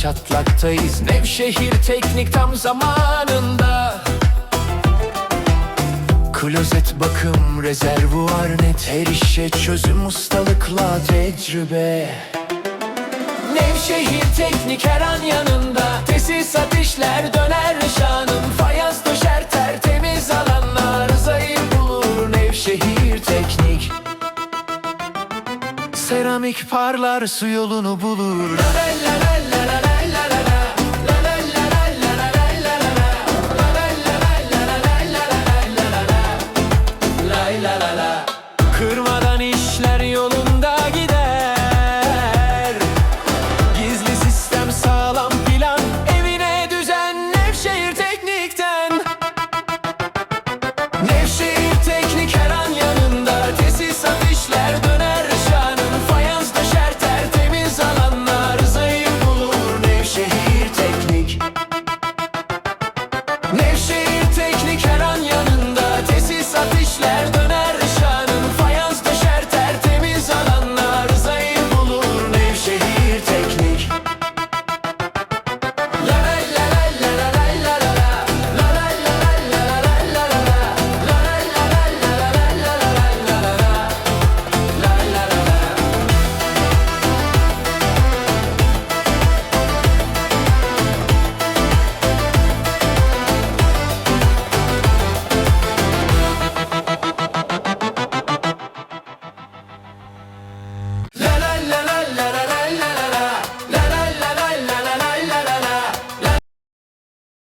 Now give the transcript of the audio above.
çatlaktayız. Nevşehir teknik tam zamanında. Klozet bakım rezervuar net. Her işe çözüm ustalıkla tecrübe. Nevşehir teknik her an yanında Seramik parlar su yolunu bulur. La la la la Nevşehir Teknik her an yanında. Tesisat işler